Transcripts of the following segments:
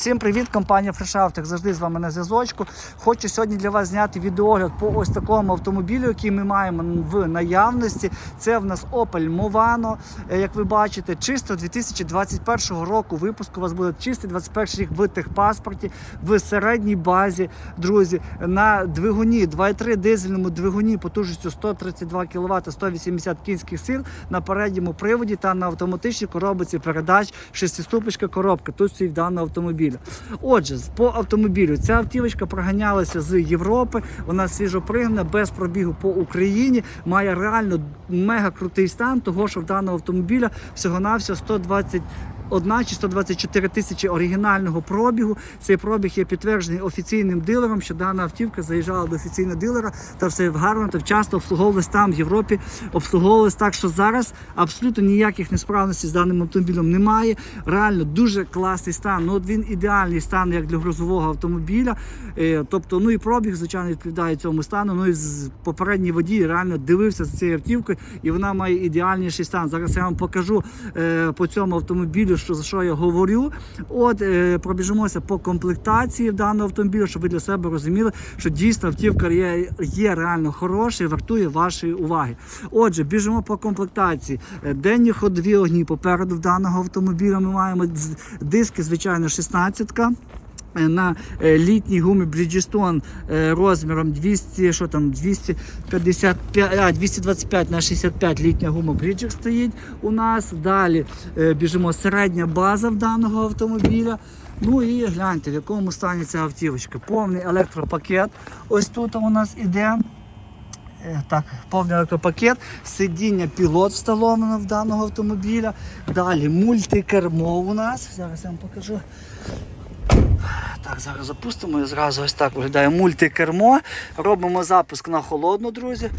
Всім привіт, компанія як завжди з вами на зв'язочку. Хочу сьогодні для вас зняти відеогляд по ось такому автомобілю, який ми маємо в наявності. Це в нас Opel Movano. Е, Як ви бачите, чисто 2021 року випуску. У вас буде чистий 21 рік в техпаспорті, в середній базі, друзі, на двигуні 2.3 дизельному двигуні потужністю 132 кВт, 180 кінських сил на передньому приводі та на автоматичній коробці передач шестиступочка коробка. Тут стоїть даного автомобіля. Отже, по автомобілю ця автівочка проганялася з Європи. Вона свіжопригнана, без пробігу по Україні. Має реально мега крутий стан, того що в даного автомобіля всього-навсього 120 Одна чи 124 тисячі оригінального пробігу. Цей пробіг є підтверджений офіційним дилером, що дана автівка заїжджала до офіційного дилера та все гарно та вчасно обслуговувалась там в Європі. Обслуговувалась так, що зараз абсолютно ніяких несправностей з даним автомобілем немає. Реально дуже класний стан. Ну от він ідеальний стан як для грузового автомобіля. Е, Тобто, ну і пробіг, звичайно, відповідає цьому стану. Ну і з- попередній водій реально дивився за цією автівкою, і вона має ідеальніший стан. Зараз я вам покажу е, по цьому автомобілю, що за що я говорю. От е, пробіжимося по комплектації даного автомобіля, щоб ви для себе розуміли, що дійсно автівка є, є реально хороша і вартує вашої уваги. Отже, біжимо по комплектації. Е, Денні ходові огні попереду в даного автомобіля. Ми маємо диски, звичайно, 16-ка. Е, На е, літній гумі Bridgestone е, розміром 200, що там, 255, а, 225 на 65 літня гума Bridger стоїть у нас. Далі біжимо середня база в даного автомобіля. Ну і гляньте, в якому стані ця автівочка. Повний електропакет. Ось тут у нас іде. Так, повний електропакет, сидіння пілот встановлено в даного автомобіля. Далі мультикермо у нас. Зараз я вам покажу. Так, зараз запустимо і зразу ось так виглядає мультикермо. Робимо запуск на холодну, друзі.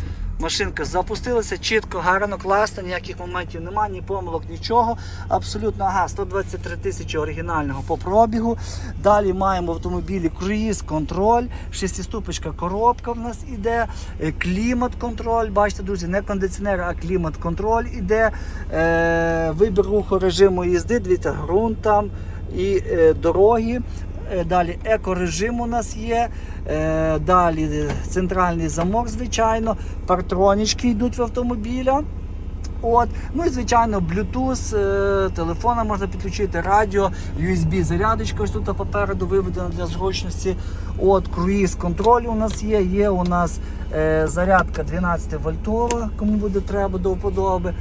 Машинка запустилася чітко, гарно, класно, ніяких моментів немає, ні помилок, нічого. Абсолютно, ага, 123 тисячі оригінального по пробігу. Далі маємо в автомобілі круїз контроль, шестиступочка коробка в нас іде, е, клімат контроль. Бачите, друзі, не кондиціонер, а клімат контроль іде. Е, вибір руху режиму їзди, дивіться, ґрунт там і е, дороги. Е, Далі екорежим у нас є. Е, Далі центральний замок, звичайно, партронічки йдуть в автомобіля. От. Ну і звичайно, Bluetooth, е, телефона можна підключити, радіо, USB зарядочка ось тут попереду виведена для зручності. От, круїз контроль у нас є. Є у нас зарядка 12 вольтова, кому буде треба до вподоби.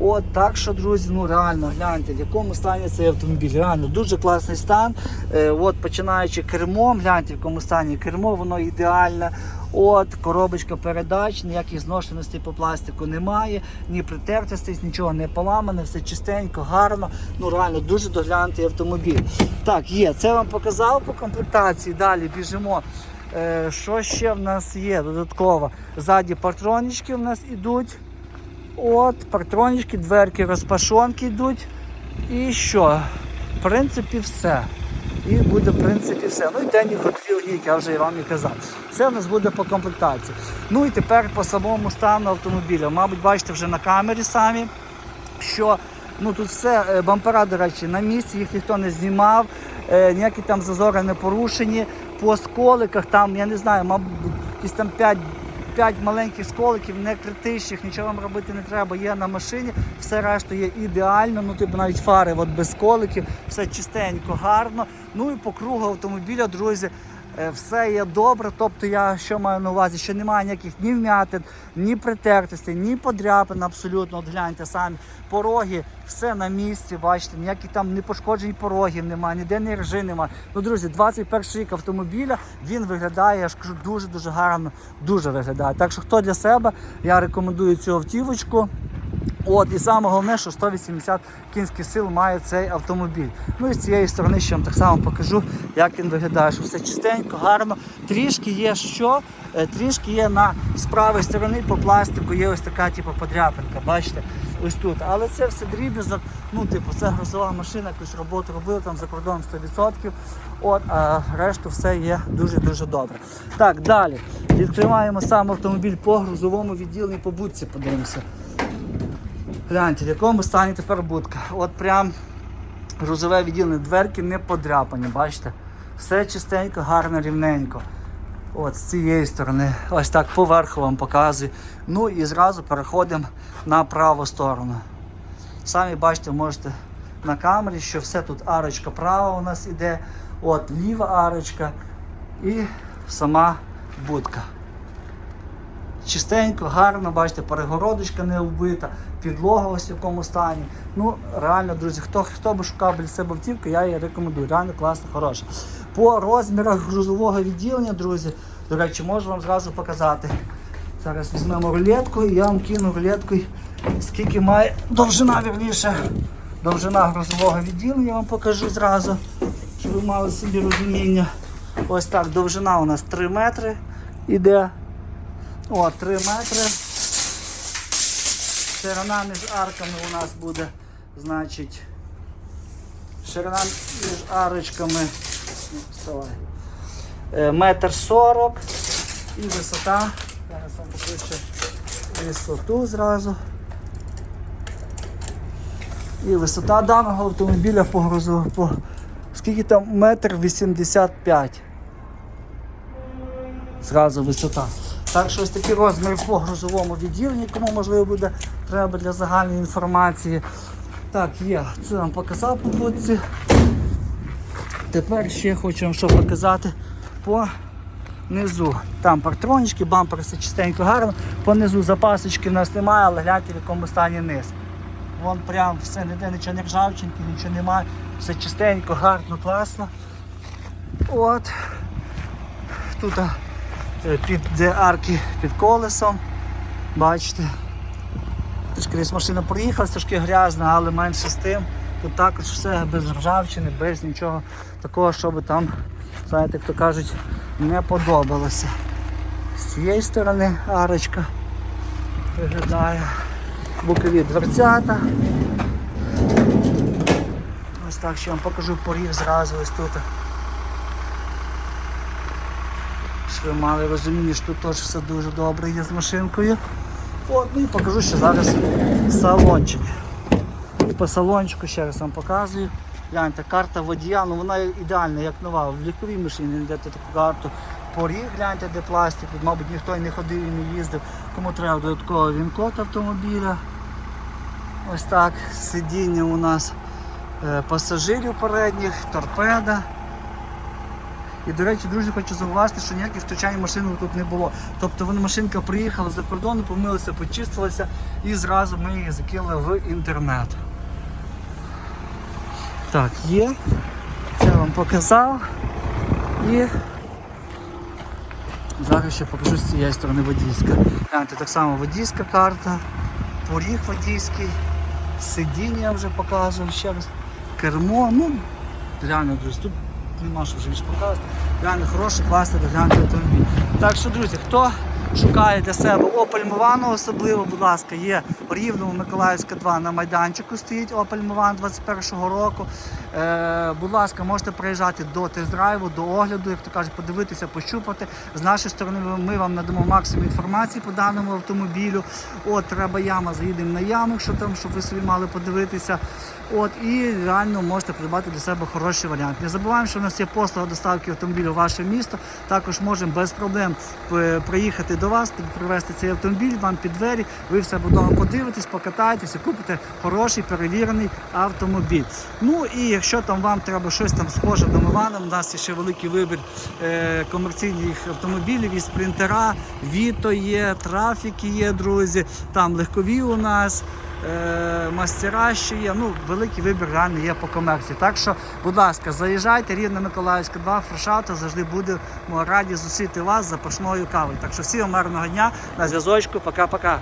От так що, друзі, ну реально гляньте, в якому стані цей автомобіль. Реально дуже класний стан. Е, от починаючи кермом, гляньте, в якому стані кермо, воно ідеальне. От, коробочка передач, ніяких зношеностей по пластику немає, ні притертостей, нічого не поламане, все чистенько, гарно. Ну реально дуже доглянутий автомобіль. Так, є. Це вам показав по комплектації. Далі біжимо. Е, що ще в нас є додатково? Ззаді патронічки в нас ідуть. От, партронічки, дверки, розпашонки йдуть. І що? В принципі, все. І буде, в принципі, все. Ну і денні огні, як я вже і вам і казав. Це в нас буде по комплектації. Ну і тепер по самому стану автомобіля. Мабуть, бачите вже на камері самі, що ну тут все, е, бампера, до речі, на місці, їх ніхто не знімав, е, ніякі там зазори не порушені. По сколиках там, я не знаю, мабуть, якісь там 5 П'ять маленьких сколиків, не критичних, нічого вам робити не треба. Є на машині, все решта є ідеально. Ну, типу навіть фари от без сколиків, все чистенько, гарно. Ну і по кругу автомобіля, друзі, все є добре. Тобто я що маю на увазі, що немає ніяких ні вмятин, ні притертостей, ні подряпин абсолютно. От гляньте самі. Пороги, все на місці, бачите, ніякі там не пошкоджені порогів немає, ніде не ржи немає. Ну, друзі, 21 рік автомобіля, він виглядає, я ж кажу, дуже-дуже гарно, дуже виглядає. Так що хто для себе, я рекомендую цю автівочку. От, і саме головне, що 180 кінських сил має цей автомобіль. Ну і з цієї сторони ще вам так само покажу, як він виглядає, що все чистенько, гарно. Трішки є що, Е, трішки є на з правої сторони по пластику, є ось така типу, подряпинка, бачите, ось тут. Але це все дріб'язок, ну, типу, це грузова машина, якусь роботу робили там за кордоном 100%. От, а решту все є дуже-дуже добре. Так, далі. Відкриваємо сам автомобіль по грузовому відділенні по будці, подивимося. Гляньте, в якому стані тепер будка. От прям грузове відділення, дверки не подряпані, бачите? Все чистенько, гарно, рівненько. От з цієї сторони, ось так поверху вам показую. Ну і зразу переходимо на праву сторону. Самі бачите, можете на камері, що все тут арочка права у нас іде, от ліва арочка і сама будка. Чистенько, гарно, бачите, перегородочка не вбита, підлога ось в якому стані. Ну, реально, друзі, хто, хто би шукав біля себе автівку, я її рекомендую. Реально класно, хороша. По розмірах грузового відділення, друзі, до речі, можу вам зразу показати. Зараз візьмемо рулетку і я вам кину рулеткою, скільки має довжина, вірніше, довжина грузового відділення, я вам покажу зразу, щоб ви мали собі розуміння. Ось так, довжина у нас 3 метри іде. О, 3 метри. Ширина між арками у нас буде, значить, ширина між арочками ну, е, метр сорок і висота. Зараз вам покажу висоту зразу. І висота даного автомобіля по грузу, по скільки там метр 85. Зразу висота. Так що ось такі розміри по грузовому відділенні, кому можливо буде треба для загальної інформації. Так, є, це вам показав по будці. Тепер ще хочу вам що показати по низу. Там партронички, бампер все чистенько гарно. По низу запасочки в нас немає, але гляньте в якому стані низ. Вон прям все, ніде нічого не ржавчинки, нічого немає. Все чистенько, гарно, класно. От. Тут під де арки під колесом. Бачите. Десь машина проїхала, трошки грязна, але менше з тим. Тут також все без ржавчини, без нічого такого, що би там, знаєте, як то кажуть, не подобалося. З цієї сторони арочка виглядає. Бокові дверцята. Ось так ще вам покажу поріг зразу ось тут. Щоб ви мали розуміння, що тут теж все дуже добре є з машинкою. От, ну і покажу ще зараз салончик. По салончику ще раз вам показую. Гляньте, карта водія, ну вона ідеальна, як нова. В ліковій машині йдете таку карту. Поріг, гляньте, де пластик, мабуть, ніхто і не ходив і не їздив. Кому треба додатковий він-код автомобіля. Ось так. Сидіння у нас е, пасажирів передніх, торпеда. І, до речі, друзі, хочу зауважити, що ніяких втручань машини тут не було. Тобто вона машинка приїхала за кордону, помилася, почистилася і зразу ми її закинули в інтернет. Так, є. Це я вам показав. І зараз ще покажу з цієї сторони водійська. Гляньте, так само водійська карта, поріг водійський, сидіння вже показував ще раз, кермо. Ну, реально, друзі, тут нема що вже більше показувати. Реально хороший, класний, доглянутий автомобіль. Так що, друзі, хто шукає для себе Opel Movano особливо, будь ласка, є в Рівному Миколаївська 2 на майданчику стоїть Opel Movano 21-го року. Е, будь ласка, можете приїжджати до тест-драйву, до огляду, як то кажуть, подивитися, пощупати. З нашої сторони ми вам надамо максимум інформації по даному автомобілю. От треба яма, заїдемо на яму, що там, щоб ви собі мали подивитися. От і реально можете придбати для себе хороший варіант. Не забуваємо, що у нас є послуга доставки автомобілю в ваше місто. Також можемо без проблем е, приїхати до вас, привезти цей автомобіль вам під двері. Ви все вдома подивитесь, покатаєтесь і купите хороший перевірений автомобіль. Ну і якщо там вам треба щось там схоже до Милана, у нас є ще великий вибір е, комерційних автомобілів і спринтера, Віто є, трафіки є, друзі. Там легкові у нас. е, Мастера ще є, ну великий вибір реально є по комерції. Так що, будь ласка, заїжджайте, рідна Миколаївська 2, фрешата, завжди будемо раді зустріти вас з запашною кавою. Так що всім гарного дня на зв'язочку, пока-пока.